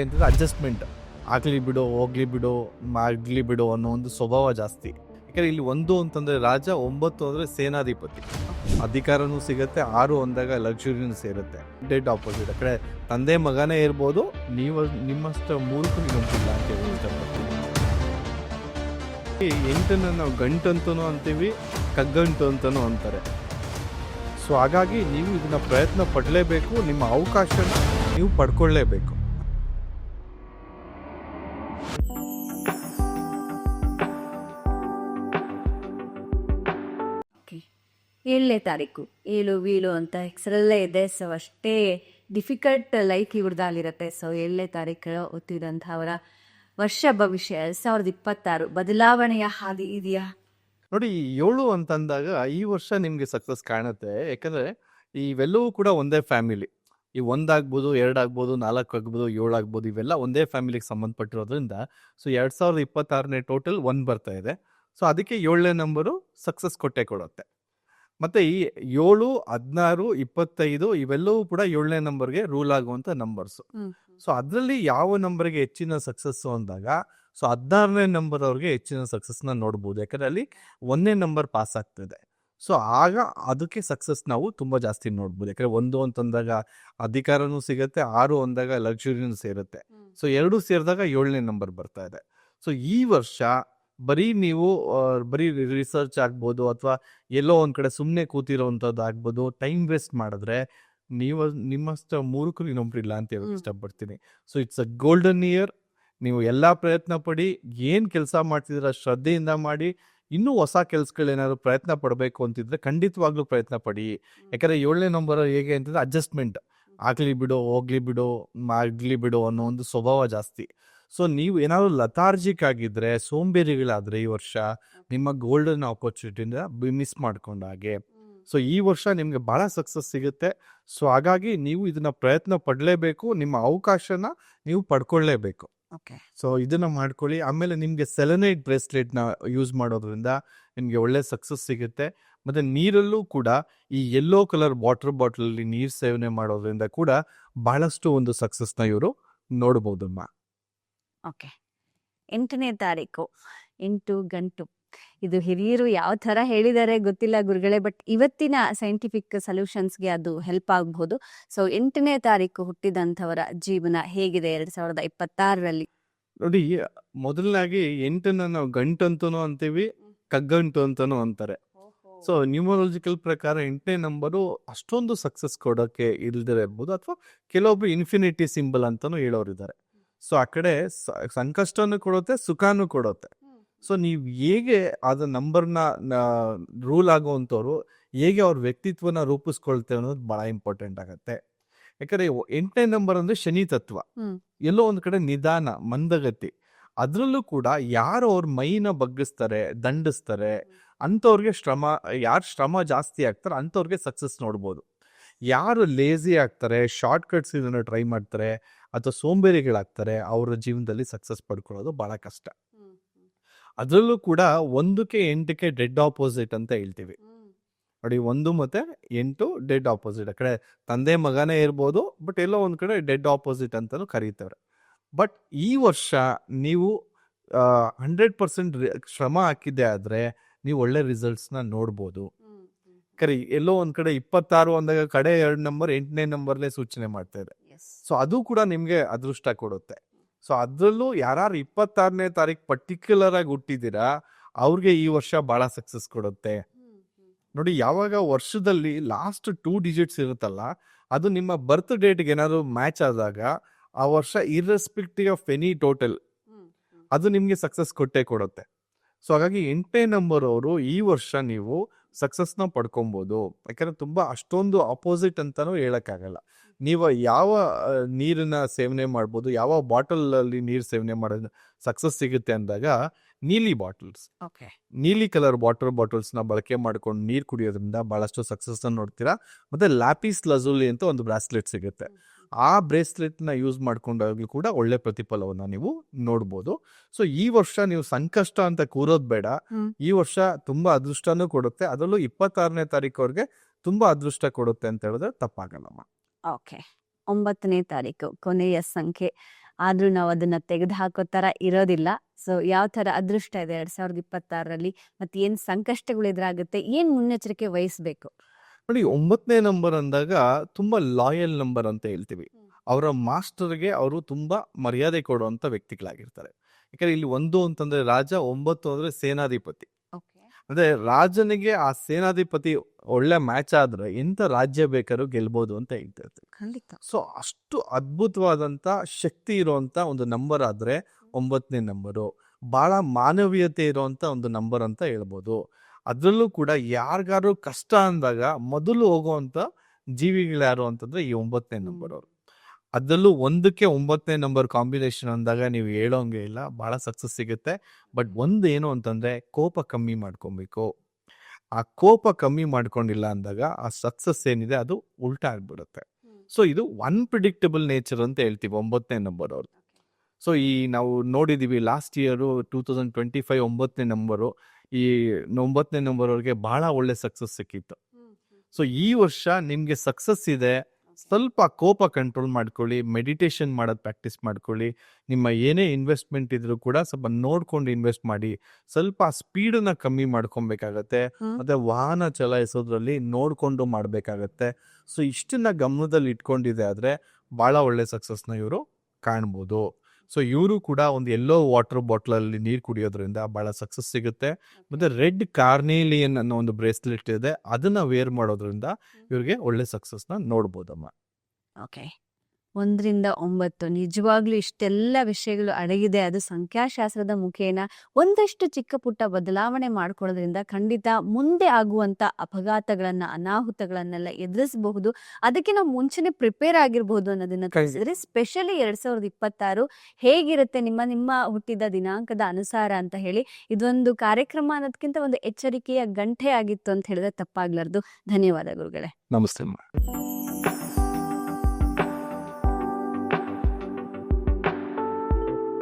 ಅಂತಂದ್ರೆ ಅಡ್ಜಸ್ಟ್ಮೆಂಟ್ ಆಗಲಿ ಬಿಡು, ಹೋಗ್ಲಿ ಬಿಡು, ಮಾಡ್ಲಿ ಬಿಡು ಅನ್ನೋ ಒಂದು ಸ್ವಭಾವ ಜಾಸ್ತಿ. ಯಾಕಂದ್ರೆ ಇಲ್ಲಿ ಒಂದು ಅಂತಂದ್ರೆ ರಾಜ, ಒಂಬತ್ತು ಅಂದ್ರೆ ಸೇನಾಧಿಪತಿ. ಅಧಿಕಾರನೂ ಸಿಗುತ್ತೆ, ಆರು ಅಂದಾಗ ಲಕ್ಸುರಿನೂ ಸೇರುತ್ತೆ. ಡೆಡ್ ಆಪೋಸಿಟ್ ಆ ಕಡೆ ತಂದೆ ಮಗನೇ ಇರ್ಬೋದು, ನೀವು ನಿಮ್ಮಷ್ಟು ಮೂರ್ಖ ಇನ್ನೊಂದಿಲ್ಲ ಅಂತ ಹೇಳಿ ಈ ಎಂಟನ್ನ ನಾವು ಗಂಟಂತನೂ ಅಂತೀವಿ ಕಗ್ಗಂಟು ಅಂತನೂ ಅಂತಾರೆ. ಸೊ ಹಾಗಾಗಿ ನೀವು ಇದನ್ನ ಪ್ರಯತ್ನ ಪಡಲೇಬೇಕು, ನಿಮ್ಮ ಅವಕಾಶನ ನೀವು ಪಡ್ಕೊಳ್ಳೇಬೇಕು. ಏಳನೇ ತಾರೀಕು, ಏಳು ವೀಳು ಅಂತ ಹೆಸರಲ್ಲೇ ಇದೆ. ಸೊ ಅಷ್ಟೇ ಡಿಫಿಕಲ್ಟ್ ಲೈಕ್ ಇವ್ರದ್ದಾಗಿರುತ್ತೆ. ಸೊ ಏಳನೇ ತಾರೀಕು ಅವರ ವರ್ಷ ಭವಿಷ್ಯ, ಎರಡ್ ಸಾವಿರದ ಇಪ್ಪತ್ತಾರು ಬದಲಾವಣೆಯ ಹಾದಿ ಇದೆಯಾ? ನೋಡಿ ಏಳು ಅಂತಂದಾಗ ಈ ವರ್ಷ ನಿಮ್ಗೆ ಸಕ್ಸಸ್ ಕಾಣುತ್ತೆ. ಯಾಕಂದ್ರೆ ಇವೆಲ್ಲವೂ ಕೂಡ ಒಂದೇ ಫ್ಯಾಮಿಲಿ ಈ ಒಂದಾಗ್ಬೋದು, ಎರಡಾಗ್ಬೋದು ನಾಲ್ಕು ಆಗ್ಬೋದು ಏಳು ಆಗ್ಬೋದು ಇವೆಲ್ಲ ಒಂದೇ ಫ್ಯಾಮಿಲಿಗೆ ಸಂಬಂಧಪಟ್ಟಿರೋದ್ರಿಂದ ಸೊ, ಎರಡ್ ಸಾವಿರದ ಇಪ್ಪತ್ತಾರನೇ ಟೋಟಲ್ ಒಂದು ಬರ್ತಾ ಇದೆ. ಸೊ ಅದಕ್ಕೆ ಏಳನೇ ನಂಬರು ಸಕ್ಸಸ್ ಕೊಟ್ಟೆ ಕೊಡುತ್ತೆ. ಮತ್ತೆ ಈ ಏಳು ಹದಿನಾರು ಇಪ್ಪತ್ತೈದು ಇವೆಲ್ಲವೂ ಕೂಡ ಏಳನೇ ನಂಬರ್ಗೆ ರೂಲ್ ಆಗುವಂತ ನಂಬರ್ಸ್. ಸೊ ಅದರಲ್ಲಿ ಯಾವ ನಂಬರ್ಗೆ ಹೆಚ್ಚಿನ ಸಕ್ಸಸ್ಸು ಅಂದಾಗ ಸೊ ಹದಿನಾರನೇ ನಂಬರ್ ಅವ್ರಿಗೆ ಹೆಚ್ಚಿನ ಸಕ್ಸಸ್ನ ನೋಡ್ಬೋದು. ಯಾಕಂದ್ರೆ ಅಲ್ಲಿ ಒಂದನೇ ನಂಬರ್ ಪಾಸ್ ಆಗ್ತದೆ. ಸೊ ಆಗ ಅದಕ್ಕೆ ಸಕ್ಸಸ್ ನಾವು ತುಂಬ ಜಾಸ್ತಿ ನೋಡ್ಬೋದು. ಯಾಕಂದ್ರೆ ಒಂದು ಅಂತಂದಾಗ ಅಧಿಕಾರನೂ ಸಿಗುತ್ತೆ ಆರು ಅಂದಾಗ ಲಕ್ಸುರಿನೂ ಸೇರುತ್ತೆ. ಸೊ ಎರಡು ಸೇರಿದಾಗ ಏಳನೇ ನಂಬರ್ ಬರ್ತಾ ಇದೆ. ಸೊ ಈ ವರ್ಷ ಬರೀ ನೀವು ಬರೀ ರಿಸರ್ಚ್ ಆಗ್ಬೋದು ಅಥವಾ ಎಲ್ಲೋ ಒಂದ್ ಕಡೆ ಸುಮ್ಮನೆ ಕೂತಿರೋವಂಥದ್ದು ಆಗ್ಬೋದು ಟೈಮ್ ವೇಸ್ಟ್ ಮಾಡಿದ್ರೆ ನೀವು ನಿಮ್ಮಷ್ಟು ಮೂರ್ಖರು ಇನ್ನೊಬ್ರಿಲ್ಲ ಅಂತ ಹೇಳಕ್. ಇಷ್ಟಪಡ್ತೀನಿ. So it's a golden year ನೀವು ಎಲ್ಲಾ ಪ್ರಯತ್ನ ಪಡಿ ಏನ್ ಕೆಲಸ ಮಾಡ್ತಿದ್ರ ಶ್ರದ್ಧೆಯಿಂದ ಮಾಡಿ ಇನ್ನೂ ಹೊಸ ಕೆಲಸಗಳೇನಾದ್ರು ಪ್ರಯತ್ನ ಪಡಬೇಕು ಅಂತಿದ್ರೆ ಖಂಡಿತವಾಗ್ಲೂ ಪ್ರಯತ್ನ ಪಡಿ. ಯಾಕಂದ್ರೆ ಏಳನೇ ನಂಬರ್ ಹೇಗೆ ಅಂತಂದ್ರೆ ಅಡ್ಜಸ್ಟ್ಮೆಂಟ್ ಆಗ್ಲಿ ಬಿಡು ಹೋಗ್ಲಿ ಬಿಡು ಮಾಡ್ಲಿ ಬಿಡು ಅನ್ನೋ ಒಂದು ಸ್ವಭಾವ ಜಾಸ್ತಿ. ಸೊ ನೀವು ಏನಾದರೂ ಲತಾರ್ಜಿಕ್ ಆಗಿದ್ರೆ ಸೋಂಬೇರಿಗಳಾದ್ರೆ ಈ ವರ್ಷ ನಿಮ್ಮ ಗೋಲ್ಡನ್ ಆಪರ್ಚುನಿಟಿನ ಮಿಸ್ ಮಾಡ್ಕೊಂಡ ಹಾಗೆ. ಸೊ ಈ ವರ್ಷ ನಿಮ್ಗೆ ಬಹಳ ಸಕ್ಸಸ್ ಸಿಗುತ್ತೆ. ಸೊ ಹಾಗಾಗಿ ನೀವು ಇದನ್ನ ಪ್ರಯತ್ನ ಪಡಲೇಬೇಕು. ನಿಮ್ಮ ಅವಕಾಶನ ನೀವು ಪಡ್ಕೊಳ್ಳೇಬೇಕು. ಓಕೆ. ಸೊ ಇದನ್ನ ಮಾಡ್ಕೊಳ್ಳಿ. ಆಮೇಲೆ ನಿಮ್ಗೆ ಸೆಲೆನೈಟ್ ಬ್ರೇಸ್ಲೆಟ್ನ ಯೂಸ್ ಮಾಡೋದ್ರಿಂದ ನಿಮ್ಗೆ ಒಳ್ಳೆ ಸಕ್ಸಸ್ ಸಿಗುತ್ತೆ. ಮತ್ತೆ ನೀರಲ್ಲೂ ಕೂಡ ಈ ಯೆಲ್ಲೋ ಕಲರ್ ವಾಟರ್ ಬಾಟಲ್ ಅಲ್ಲಿ ನೀರ್ ಸೇವನೆ ಮಾಡೋದ್ರಿಂದ ಕೂಡ ಬಹಳಷ್ಟು ಒಂದು ಸಕ್ಸಸ್ನ ಇವರು ನೋಡಬಹುದಮ್ಮ ಓಕೆ. ಎಂಟನೇ ತಾರೀಕು ಎಂಟು ಗಂಟು. ಇದು ಹಿರಿಯರು ಯಾವ ಥರ ಹೇಳಿದ್ದಾರೆ ಗೊತ್ತಿಲ್ಲ ಗುರುಗಳೇ ಬಟ್ ಇವತ್ತಿನ ಸೈಂಟಿಫಿಕ್ ಸೊಲ್ಯೂಷನ್ಸ್ಗೆ ಅದು ಹೆಲ್ಪ್ ಆಗಬಹುದು ಸೊ ಎಂಟನೇ ತಾರೀಕು ಹುಟ್ಟಿದಂಥವರ ಜೀವನ ಹೇಗಿದೆ ಎರಡು ಸಾವಿರದ ಇಪ್ಪತ್ತಾರರಲ್ಲಿ? ನೋಡಿ ಮೊದಲನಾಗಿ ಎಂಟನ್ನ ನಾವು ಗಂಟಂತೂ ಅಂತೀವಿ ಕಗ್ಗಂಟು ಅಂತಾನು ಅಂತಾರೆ. ಸೊ ನ್ಯೂಮರಾಲಜಿಕಲ್ ಪ್ರಕಾರ ಎಂಟನೇ ನಂಬರು ಅಷ್ಟೊಂದು ಸಕ್ಸಸ್ ಕೊಡೋಕೆ ಇಲ್ದಿರಬಹುದು ಇರ್ಬೋದು ಅಥವಾ ಕೆಲವೊಬ್ರು ಇನ್ಫಿನಿಟಿ ಸಿಂಬಲ್ ಅಂತಾನು ಹೇಳೋರಿದ್ದಾರೆ. ಸೊ ಆ ಕಡೆ ಸಂಕಷ್ಟನು ಕೊಡುತ್ತೆ ಸುಖನೂ ಕೊಡುತ್ತೆ. ಸೊ ನೀವು ಹೇಗೆ ಅದ ನಂಬರ್ನ ರೂಲ್ ಆಗುವಂಥವ್ರು ಹೇಗೆ ಅವ್ರ ವ್ಯಕ್ತಿತ್ವನ ರೂಪಿಸ್ಕೊಳ್ತೇವೆ ಅನ್ನೋದು ಬಹಳ ಇಂಪಾರ್ಟೆಂಟ್ ಆಗತ್ತೆ. ಯಾಕಂದ್ರೆ ಎಂಟನೇ ನಂಬರ್ ಅಂದ್ರೆ ಶನಿ ತತ್ವ. ಎಲ್ಲೋ ಒಂದ್ ಕಡೆ ನಿಧಾನ ಮಂದಗತಿ. ಅದ್ರಲ್ಲೂ ಕೂಡ ಯಾರು ಅವ್ರ ಮೈನ ಬಗ್ಗಿಸ್ತಾರೆ ದಂಡಿಸ್ತಾರೆ ಅಂಥವ್ರಿಗೆ ಶ್ರಮ ಯಾರು ಶ್ರಮ ಜಾಸ್ತಿ ಆಗ್ತಾರೆ ಅಂಥವ್ರಿಗೆ ಸಕ್ಸಸ್ ನೋಡ್ಬೋದು. ಯಾರು ಲೇಜಿ ಆಗ್ತಾರೆ ಶಾರ್ಟ್ ಕಟ್ಸ್ ಇದನ್ನ ಟ್ರೈ ಮಾಡ್ತಾರೆ ಅಥವಾ ಸೋಂಬೇರಿಗಳಾಗ್ತಾರೆ ಅವರ ಜೀವನದಲ್ಲಿ ಸಕ್ಸಸ್ ಪಡ್ಕೊಳ್ಳೋದು ಬಹಳ ಕಷ್ಟ. ಅದರಲ್ಲೂ ಕೂಡ ಒಂದಕ್ಕೆ ಎಂಟಕ್ಕೆ ಡೆಡ್ ಆಪೋಸಿಟ್ ಅಂತ ಹೇಳ್ತೀವಿ. ನೋಡಿ ಒಂದು ಮತ್ತೆ ಎಂಟು ಡೆಡ್ ಆಪೋಸಿಟ್ ಆ ಕಡೆ ತಂದೆ ಮಗನೇ ಇರ್ಬೋದು ಬಟ್ ಎಲ್ಲೋ ಒಂದು ಕಡೆ ಡೆಡ್ ಆಪೋಸಿಟ್ ಅಂತಲೂ ಕರೀತಾರೆ ಬಟ್ ಈ ವರ್ಷ ನೀವು ಹಂಡ್ರೆಡ್ ಪರ್ಸೆಂಟ್ ಶ್ರಮ ಹಾಕಿದ್ದೆ ಆದರೆ ನೀವು ಒಳ್ಳೆ ರಿಸಲ್ಟ್ಸ್ನ ನೋಡ್ಬೋದು. ಕರಿ ಎಲ್ಲೋ ಒಂದು ಕಡೆ ಇಪ್ಪತ್ತಾರು ಅಂದಾಗ ಕಡೆ ಎರಡು ನಂಬರ್ ಎಂಟನೇ ನಂಬರ್ಲೇ ಸೂಚನೆ ಮಾಡ್ತಾ ಇದೆ ಸೊ ಅದು ಕೂಡ ನಿಮ್ಗೆ ಅದೃಷ್ಟ ಕೊಡುತ್ತೆ. ಸೊ ಅದರಲ್ಲೂ ಯಾರು ಇಪ್ಪತ್ತಾರನೇ ತಾರೀಕು ಪರ್ಟಿಕ್ಯುಲರ್ ಆಗಿ ಹುಟ್ಟಿದ್ದೀರಾ, ಅವ್ರಿಗೆ ಈ ವರ್ಷ ಬಹಳ ಸಕ್ಸಸ್ ಕೊಡುತ್ತೆ. ನೋಡಿ, ಯಾವಾಗ ವರ್ಷದಲ್ಲಿ ಲಾಸ್ಟ್ ಟೂ ಡಿಜಿಟ್ಸ್ ಇರುತ್ತಲ್ಲ, ಅದು ನಿಮ್ಮ ಬರ್ತ್ ಡೇಟ್ಗೆ ಏನಾದ್ರು ಮ್ಯಾಚ್ ಆದಾಗ, ಆ ವರ್ಷ ಇರ್ರೆಸ್ಪೆಕ್ಟಿವ್ ಆಫ್ ಎನಿ ಟೋಟಲ್ ಅದು ನಿಮಗೆ ಸಕ್ಸಸ್ ಕೊಟ್ಟೆ ಕೊಡುತ್ತೆ. ಸೊ ಹಾಗಾಗಿ ಎಂಟನೇ ನಂಬರ್ ಅವರು ಈ ವರ್ಷ ನೀವು ಸಕ್ಸಸ್ನ ಪಡ್ಕೊಬೋದು. ಯಾಕಂದ್ರೆ ತುಂಬಾ ಅಷ್ಟೊಂದು ಅಪೋಸಿಟ್ ಅಂತಾನೂ ಹೇಳಕ್ಕಾಗಲ್ಲ. ನೀವು ಯಾವ ನೀರನ್ನ ಸೇವನೆ ಮಾಡ್ಬೋದು ಯಾವ ಬಾಟಲ್ ಅಲ್ಲಿ ನೀರು ಸೇವನೆ ಮಾಡ ಸಕ್ಸಸ್ ಸಿಗುತ್ತೆ ಅಂದಾಗ ನೀಲಿ ಬಾಟಲ್ಸ್. ಓಕೆ. ನೀಲಿ ಕಲರ್ ವಾಟರ್ ಬಾಟಲ್ಸ್ನ ಬಳಕೆ ಮಾಡ್ಕೊಂಡು ನೀರು ಕುಡಿಯೋದ್ರಿಂದ ಬಹಳಷ್ಟು ಸಕ್ಸಸ್ ನೋಡ್ತೀರಾ? ಮತ್ತೆ ಲ್ಯಾಪಿಸ್ ಲಜುಲಿ ಅಂತ ಒಂದು ಬ್ರಾಸ್ಲೆಟ್ ಸಿಗುತ್ತೆ. ಆ ಬ್ರೇಸ್ಲೆಟ್ನ ಯೂಸ್ ಮಾಡ್ಕೊಂಡಾಗ್ಲೂ ಕೂಡ ಒಳ್ಳೆ ಪ್ರತಿಫಲವನ್ನ ನೀವು ನೋಡ್ಬೋದು. ಸೊ ಈ ವರ್ಷ ನೀವು ಸಂಕಷ್ಟ ಅಂತ ಕೂರೋದ್ ಬೇಡ. ಈ ವರ್ಷ ತುಂಬಾ ಅದೃಷ್ಟನೂ ಕೊಡುತ್ತೆ. ಅದರಲ್ಲೂ ಇಪ್ಪತ್ತಾರನೇ ತಾರೀಕುವರೆಗೆ ತುಂಬಾ ಅದೃಷ್ಟ ಕೊಡುತ್ತೆ ಅಂತ ಹೇಳಿದ್ರೆ ತಪ್ಪಾಗಲ್ಲಮ್ಮ. ಓಕೆ. ಒಂಬತ್ತನೇ ತಾರೀಕು ಕೊನೆಯ ಸಂಖ್ಯೆ. ಆದ್ರೂ ನಾವು ಅದನ್ನ ತೆಗೆದು ಹಾಕೋ ತರ ಇರೋದಿಲ್ಲ. ಸೊ ಯಾವ ತರ ಅದೃಷ್ಟ ಇದೆ ಎರಡ್ ಸಾವಿರದ ಇಪ್ಪತ್ತಾರರಲ್ಲಿ ಮತ್ತೆ ಏನ್ ಸಂಕಷ್ಟಗಳು ಎದುರಾಗುತ್ತೆ ಏನ್ ಮುನ್ನೆಚ್ಚರಿಕೆ ವಹಿಸ್ಬೇಕು? ನೋಡಿ ಒಂಬತ್ತನೇ ನಂಬರ್ ಅಂದಾಗ ತುಂಬಾ ಲಾಯಲ್ ನಂಬರ್ ಅಂತ ಹೇಳ್ತೀವಿ. ಅವರ ಮಾಸ್ಟರ್ಗೆ ಅವರು ತುಂಬಾ ಮರ್ಯಾದೆ ಕೊಡುವಂತ ವ್ಯಕ್ತಿಗಳಾಗಿರ್ತಾರೆ. ಯಾಕಂದ್ರೆ ಇಲ್ಲಿ ಒಂದು ಅಂತಂದ್ರೆ ರಾಜ ಒಂಬತ್ತು ಅಂದ್ರೆ ಸೇನಾಧಿಪತಿ. ಅಂದ್ರೆ ರಾಜನಿಗೆ ಆ ಸೇನಾಧಿಪತಿ ಒಳ್ಳೆ ಮ್ಯಾಚ್ ಆದ್ರೆ ಎಂತ ರಾಜ್ಯ ಬೇಕಾದ್ರೂ ಗೆಲ್ಬಹುದು ಅಂತ ಹೇಳ್ತಾ ಖಂಡಿತ. ಸೊ ಅಷ್ಟು ಅದ್ಭುತವಾದಂತ ಶಕ್ತಿ ಇರುವಂತ ಒಂದು ನಂಬರ್ ಆದ್ರೆ ಒಂಬತ್ತನೇ ನಂಬರು ಬಹಳ ಮಾನವೀಯತೆ ಇರುವಂತ ಒಂದು ನಂಬರ್ ಅಂತ ಹೇಳ್ಬೋದು. ಅದ್ರಲ್ಲೂ ಕೂಡ ಯಾರಿಗಾರು ಕಷ್ಟ ಅಂದಾಗ ಮೊದಲು ಹೋಗುವಂತ ಜೀವಿಗಳು ಯಾರು ಅಂತಂದ್ರೆ ಈ ಒಂಬತ್ತನೇ ನಂಬರ್ ಅವರು. ಅದರಲ್ಲೂ ಒಂದಕ್ಕೆ ಒಂಬತ್ತನೇ ನಂಬರ್ ಕಾಂಬಿನೇಷನ್ ಅಂದಾಗ ನೀವು ಹೇಳೋಂಗೆ ಇಲ್ಲ ಬಹಳ ಸಕ್ಸಸ್ ಸಿಗುತ್ತೆ. ಬಟ್ ಒಂದು ಏನು ಅಂತಂದ್ರೆ ಕೋಪ ಕಮ್ಮಿ ಮಾಡ್ಕೊಬೇಕು. ಆ ಕೋಪ ಕಮ್ಮಿ ಮಾಡ್ಕೊಂಡಿಲ್ಲ ಅಂದಾಗ ಆ ಸಕ್ಸಸ್ ಏನಿದೆ ಅದು ಉಲ್ಟಾ ಆಗ್ಬಿಡುತ್ತೆ. ಸೊ ಇದು ಅನ್ಪ್ರಿಡಿಕ್ಟಬಲ್ ನೇಚರ್ ಅಂತ ಹೇಳ್ತೀವಿ ಒಂಬತ್ತನೇ ನಂಬರ್ ಅವ್ರು. ಸೊ ಈ ನಾವು ನೋಡಿದೀವಿ last year two thousand twenty five ಒಂಬತ್ತನೇ ನಂಬರು ಈ ಒಂಬತ್ತನೇ ನಂಬರ್ ಅವ್ರಿಗೆ ಬಹಳ ಒಳ್ಳೆ ಸಕ್ಸಸ್ ಸಿಕ್ಕಿತ್ತು. ಸೊ ಈ ವರ್ಷ ನಿಮಗೆ ಸಕ್ಸಸ್ ಇದೆ ಸ್ವಲ್ಪ ಕೋಪ ಕಂಟ್ರೋಲ್ ಮಾಡ್ಕೊಳ್ಳಿ ಮೆಡಿಟೇಷನ್ ಮಾಡೋದು ಪ್ರಾಕ್ಟೀಸ್ ಮಾಡ್ಕೊಳ್ಳಿ. ನಿಮ್ಮ ಏನೇ ಇನ್ವೆಸ್ಟ್ಮೆಂಟ್ ಇದ್ರೂ ಕೂಡ ಸ್ವಲ್ಪ ನೋಡ್ಕೊಂಡು ಇನ್ವೆಸ್ಟ್ ಮಾಡಿ. ಸ್ವಲ್ಪ ಸ್ಪೀಡನ್ನ ಕಮ್ಮಿ ಮಾಡ್ಕೊಬೇಕಾಗತ್ತೆ. ಮತ್ತೆ ವಾಹನ ಚಲಾಯಿಸೋದ್ರಲ್ಲಿ ನೋಡ್ಕೊಂಡು ಮಾಡ್ಬೇಕಾಗತ್ತೆ. ಸೊ ಇಷ್ಟನ್ನ ಗಮನದಲ್ಲಿ ಇಟ್ಕೊಂಡಿದೆ ಆದ್ರೆ ಬಹಳ ಒಳ್ಳೆ ಸಕ್ಸಸ್ನ ಇವರು ಕಾಣ್ಬೋದು. ಸೊ ಇವರು ಕೂಡ ಒಂದು ಎಲ್ಲೋ ವಾಟರ್ ಬಾಟಲ್ ಅಲ್ಲಿ ನೀರು ಕುಡಿಯೋದ್ರಿಂದ ಬಹಳ ಸಕ್ಸಸ್ ಸಿಗುತ್ತೆ. ಮತ್ತೆ ರೆಡ್ ಕಾರ್ನೇಲಿಯನ್ ಅನ್ನೋ ಒಂದು ಬ್ರೇಸ್ಲೆಟ್ ಇದೆ. ಅದನ್ನ ವೇರ್ ಮಾಡೋದ್ರಿಂದ ಇವ್ರಿಗೆ ಒಳ್ಳೆ ಸಕ್ಸಸ್ನ ನೋಡ್ಬೋದಮ್ಮ. ಓಕೆ ಒಂದರಿಂದ ಒಂಬತ್ತು. ನಿಜವಾಗ್ಲೂ ಇಷ್ಟೆಲ್ಲ ವಿಷಯಗಳು ಅಡಗಿದೆ. ಅದು ಸಂಖ್ಯಾಶಾಸ್ತ್ರದ ಮುಖೇನ ಒಂದಷ್ಟು ಚಿಕ್ಕ ಪುಟ್ಟ ಬದಲಾವಣೆ ಮಾಡ್ಕೊಳ್ಳೋದ್ರಿಂದ ಖಂಡಿತ ಮುಂದೆ ಆಗುವಂತ ಅಪಘಾತಗಳನ್ನ ಅನಾಹುತಗಳನ್ನೆಲ್ಲ ಎದುರಿಸಬಹುದು. ಅದಕ್ಕೆ ನಾವು ಮುಂಚೆನೆ ಪ್ರಿಪೇರ್ ಆಗಿರಬಹುದು ಅನ್ನೋದನ್ನ. ತಿಳಿಸಿದ್ರೆ ಸ್ಪೆಷಲಿ ಎರಡ್ ಸಾವಿರದ ಇಪ್ಪತ್ತಾರು ಹೇಗಿರುತ್ತೆ ನಿಮ್ಮ ನಿಮ್ಮ ಹುಟ್ಟಿದ ದಿನಾಂಕದ ಅನುಸಾರ ಅಂತ ಹೇಳಿ ಇದೊಂದು ಕಾರ್ಯಕ್ರಮ ಅನ್ನೋದಕ್ಕಿಂತ ಒಂದು ಎಚ್ಚರಿಕೆಯ ಗಂಟೆ ಆಗಿತ್ತು ಅಂತ ಹೇಳಿದ್ರೆ ತಪ್ಪಾಗ್ಲಾರ್ದು. ಧನ್ಯವಾದ ಗುರುಗಳೇ. ನಮಸ್ತೆ